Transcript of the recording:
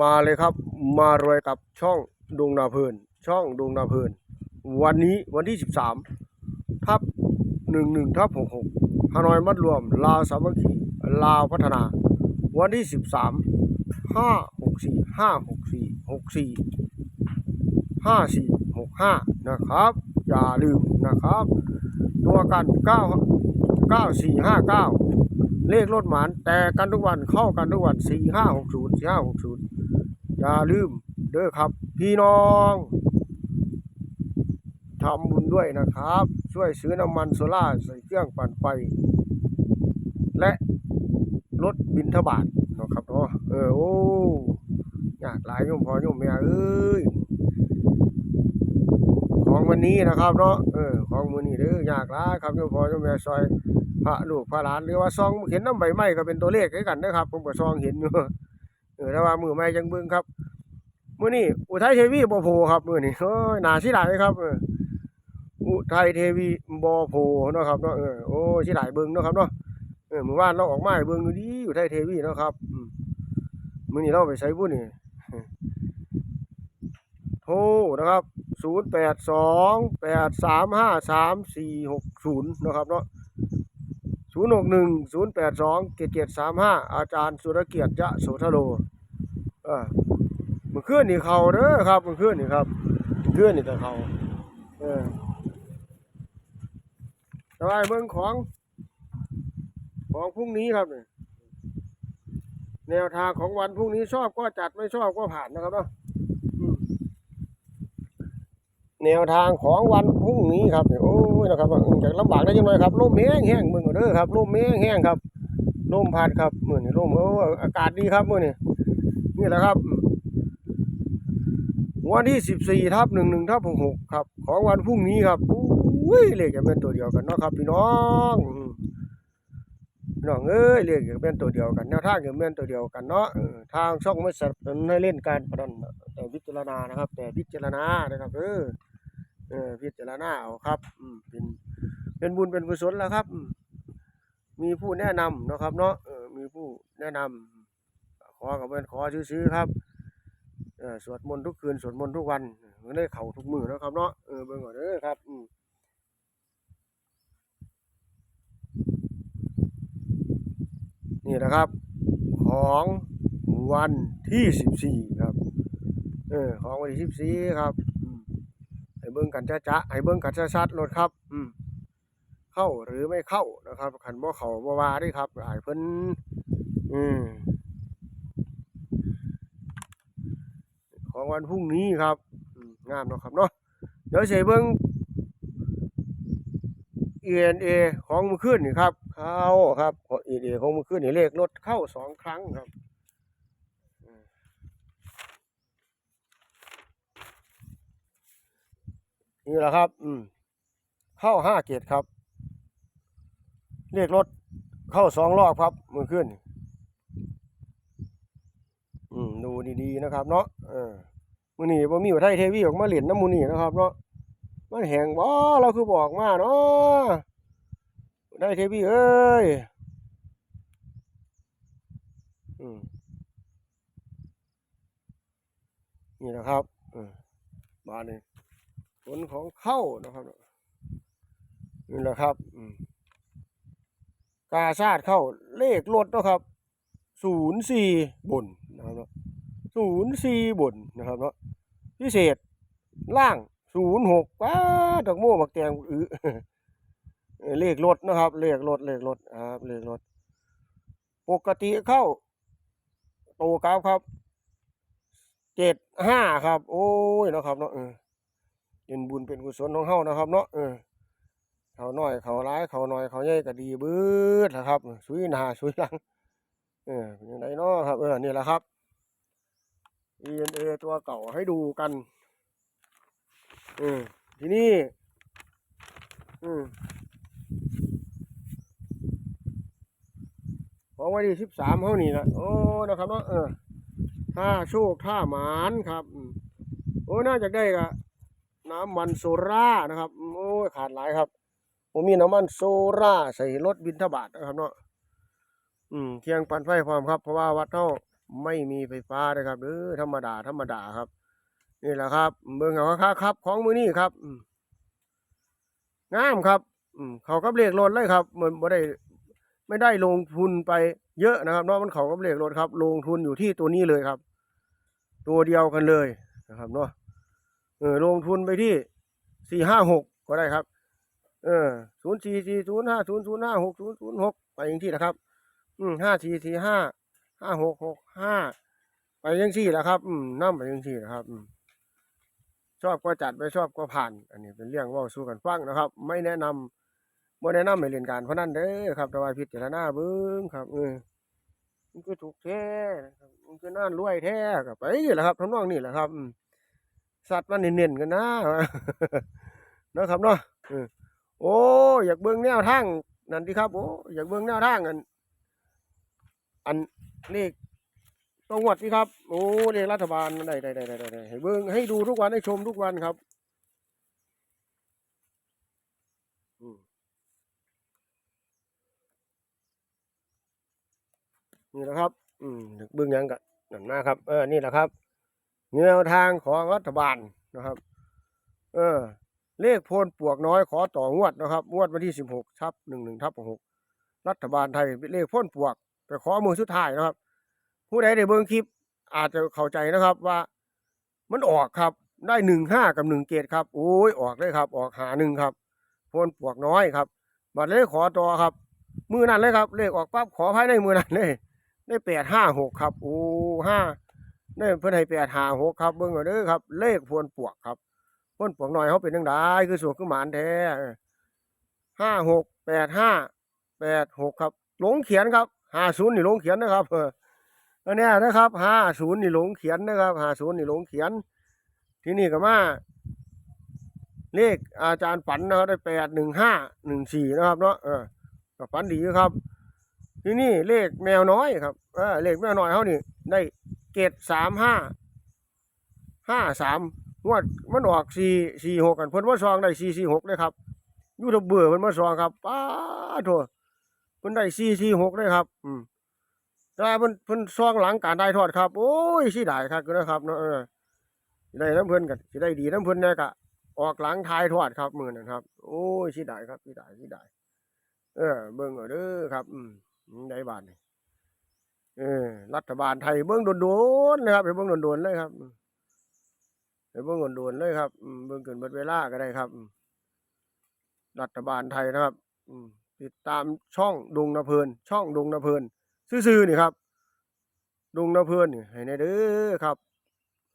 มาเลยครับ มารวยกับช่องดวงนาเพลิน ช่องดวงนาเพลิน วันนี้วันที่ 13ทับ11ทับ66ฮานอยมัดรวม ลาวสามัคคีลาวพัฒนา วันที่ 13 564 564 64 5465 นะครับ อย่าลืมนะครับ ตัวกัน 9 9459 เลขรถหมานแต่กันทุกวันเข้ากันทุกวัน 4560 4560 อย่าลืมเด้อครับ พี่น้องทำบุญด้วยนะครับ ช่วยซื้อน้ำมันโซล่าใส่เครื่องปั่นไฟและรถบินทบาทนะครับเนาะเออโอ้ยากหลายโยมพอโยมแม่เอ้ยของวันนี้นะครับเนาะเออของมื้อนี้เด้อยากหลายครับโยมพ่อโยมแม่ซอยพระลูกพระหลานหรือว่าซองเห็นน้ำใบไม้ก็เป็นตัวเลขคือกันนะครับผมก็ซองเห็นอยู่ ออแต่ว่ามือไม่จังเบิ่งครับมื้อนี้อุทัยเทวีบ่โพครับมื้อนี้โอ้ยหนาสิหลายครับอุทัยเทวีบ่โพเนาะครับเนาะเออโอ้สิหลายเบิ่งเนาะครับเนาะเออมื้อวานเราออกมาเบิ่งอยู่ดีอุทัยเทวีเนาะครับมมื้อนี้เราไปใช้บุญนี่โทรนะครับศูนย์แปดสองแปดสามห้าสามสี่หกศูนย์นะครับเนาะศูนย์หกหนึ่งศูนย์แปดสองเจ็ดเจ็ดสามห้าอาจารย์สุรเกียรติยะโสธโล เออมื่อคืนนี่เขาเด้อครับมื่อคืนนี่ครับเมื่อคืนนี่แต่เขาเออสบายเมืองของ ของพรุ่งนี้ครับนี่แนวทางของวันพรุ่งนี้ชอบก็จัดไม่ชอบก็ผ่านนะครับเนาะแนวทางของวันพรุ่งนี้ครับโอ้ยนะครับจะลำบากได้ยังไงครับลมแห้งแห้งมึงเด้อครับลมแห้งแห้งครับลมพัดครับมื่อนี้ลมโอ้อากาศดีครับมื่อนี้ นี่แหละครับวันที่สิบสี่ทับหนึ่งหนึ่งทับหกหกครับ ของวันพรุ่งนี้ครับอุ้ยเลขจะเป็นตัวเดียวกันเนาะครับ พี่น้องพี่น้องเอ้ยเลขจะเป็นตัวเดียวกันแนวทางจะเป็นตัวเดียวกันเนาะทางช่องไม่สนับสนุนให้เล่นการพนันแต่พิจารณานะครับ แต่พิจารณานะครับเออเออพิจารณาเอาครับเป็นเป็นบุญเป็นกุศลแล้วครับ มีผู้แนะนำเนาะครับ เนาะมีผู้แนะนำ อกับเป็นขอซื้อๆครับเอสวดมนต์ทุกคืนสวดมนต์ทุกวันมันได้เข่าทุกมือนะครับเนาะเออเบิ่งก่อนเด้อครับอืมนี่นะครับ ของวันที่สิบสี่ครับเออของวันที่สิบสี่ครับให้เบิ่งกันจ้าๆให้เบิ่งกันชัดๆโลดครับ อืมเข้าหรือไม่เข้านะครับขันบ่เข้าบ่วาด้ครับหลายเพิ่นอืม ของวันพรุ่งนี้ครับอืมงามเนาะครับเนาะเดี๋ยวสิให้เบิ่ง ENA ของเมื่อคืนนี่ครับเข้าครับ ENA ของเมื่อคืนนี่เลขรถเข้าสองครั้งครับนี่แหละครับ อืม เข้าห้าเกตครับเรียกรถเข้าสองรอบครับมือขึ้น อืม ดีๆนะครับ เนาะเออมือนี่บ่มีว่าไทยเทวีออกมาเหรียญน้ำมูนี่นะครับ เนาะมันแหงบ่เราคือบอกมาเนาะได้เทวีเอ้ยอืมนี่นะครับอืมาเนี่ยผลของเข้านะครับนี่แหละครับอืมกาชาติเข้าเลขรถนะครับศูนย์สี่บนนะครับ ศูนย์สี่บนนะครับเนาะพิเศษล่างศูนย์หกป้าดอกโม่หมักแตงอือเออเลขรถนะครับ เลขรถเลขรถครับเลขรถปกติเข้าโตกราฟครับเจ็ดห้าครับ โอ้ยนะครับเนาะเออเป็นบุญเป็นกุศลของเฮานะครับ เนาะเออเขาหน้อยเขาร้ายเขาหน้อยเขาใหญ่ก็ดีเบิดนะครับสุยหนาสุยหลังเออเป็นยังไงเนาะครับเออนี่แหละครับ ENA ตัวเก่าให้ดูกันเออทีนี้อืมของวันที่สิบสามเขานี่นะโอ้นะครับเนาะเออท่าโชคท่าหมานครับอืมโอ้น่าจะได้กะน้ำมันโซล่านะครับ โอ้ขาดหลายครับผมมีน้ำมันโซล่าใส่รถบินทบาทนะครับเนาะอืมเที่ยงปันไฟพร้อมครับ เพราะว่าวัดเท่า ไม่มีไฟฟ้านะครับเออธรรมดาธรรมดาครับ นี่แหละครับ เบิ่งเอาครับครับ ของมือนี่ครับอืมงามครับอืมเขาก็เบรกรถเลยครับมันไม่ได้ ไม่ได้ลงทุนไปเยอะนะครับเนาะมันเขาก็เบรกรถครับ ลงทุนอยู่ที่ตัวนี้เลยครับ ตัวเดียวกันเลยนะครับเนาะเออลงทุนไปที่สี่ห้าหกก็ได้ครับ เออศูนย์สี่สี่ศูนย์ห้าศูนย์ศูนย์ห้าหกศูนย์ศูนย์หกไปอย่างที่นะครับ อืมห้าสี่สี่ห้า ห้าหกหกห้าไปยังที่แหละครับ อืมนั่ไปยังที่นะครับอืมชอบก็จัดไม่ชอบก็ผ่าน อันนี้เป็นเรื่องว่าสู้กันฟังนะครับ ไม่แนะนำไม่แนะนำให้เล่นการพนันเด้อครับ แต่ว่าพิจารณาเบิ้งครับเออมันก็ถูกแท้ครับมันก็น่ารวยแท้กับไปนี่แหละครับทำนองนี้แหละครับสัตว์มันเน้นๆกันนะนะครับเนาะโอ้อยากเบิ่งแนวทางนั่นดีครับโอ้อยากเบิ่งแนวทางอันอัน เลขต้องวัดสิครับ โอ้เลขรัฐบาลได้ได้ได้ได้ได้ให้เบิ่งให้ดูทุกวันให้ชมทุกวันครับนี่แหละครับ อืมอยากเบิ่งยังกันนั่นนะครับ เออ นี่แหละครับแนวทางของรัฐบาลนะครับ เออ เลขโพนปวกน้อยขอต่องวดนะครับ งวดวันที่สิบหกทับหนึ่งหนึ่งทับหกรัฐบาลไทยเลขโพนปวก ไปขอมือสุดท้ายนะครับ ผู้ใดได้เบิ่งคลิปอาจจะเข้าใจนะครับว่ามันออกครับ ได้หนึ่งห้ากับหนึ่งเกตครับโอ้ยออกเลยครับ ออกหาหนึ่งครับโพนปวกน้อยครับบัดเลยขอต่อครับ มือนั้นเลยครับ เลขออกปั๊บขอภายในมือนั้นเลย ได้แปดห้าหกครับโอ้ห้าได้เพิ่อนให้แปดห้าหกครับเบิ่งเอาเด้อครับ เลขโพนปวกครับโพนปวกน้อยเขาเป็นจังไดคือสูงคือหมานแท้ห้าหกแปดห้าแปดหกครับ หลงเขียนครับ ห้าศูนย์นี่หลงเขียนนะครับเอออันเนี้ยนะครับห้าศูนย์นี่หลงเขียนนะครับห้าศูนย์นี่หลงเขียน ที่นี่ก็มาเลขอาจารย์ฝันนะครับได้แปดหนึ่งห้าหนึ่งสี่นะครับเนาะเออก็ฝันดีครับ ที่นี่เลขแมวน้อยครับเออเลขแมวน้อยเขานี่ได้เกตสามห้าห้าสามงวดมันออกสี่สี่หกกันเพิ่นว่าซองได้สี่สี่หกเลยครับยูทูบเบอร์เพิ่นมาซองครับป้าโถเพิ่นได้สี่สี่หกเลยครับ อืมแต่ว่าเพิ่นเพิ่นซองหลังการได้ทอดครับ โอ้ยสิได้ครับก็นะครับเนาะเออได้น้ำเพิ่นกันสิได้ดีน้ำเพิ่นแน่กะออกหลังทายทอดครับมือนั้นครับ โอ้ยสิได้ครับสิได้สิได้เออ เบิ่งเอาเด้อครับ อืมได้บาทนี่เออ รัฐบาลไทยเบิ่งโดนๆนะครับไปเบิ่งโดนๆเลยครับไปเบิ่งโดนๆเลยครับอืมเบิ่งเกินเบิดเวลาก็ได้ครับรัฐบาลไทยนะครับ อืม ติดตามช่องดงนาเพลิน ช่องดงนาเพลินซื่อๆนี่ครับ ดงนาเพลินนี่ให้แนเด้อครับ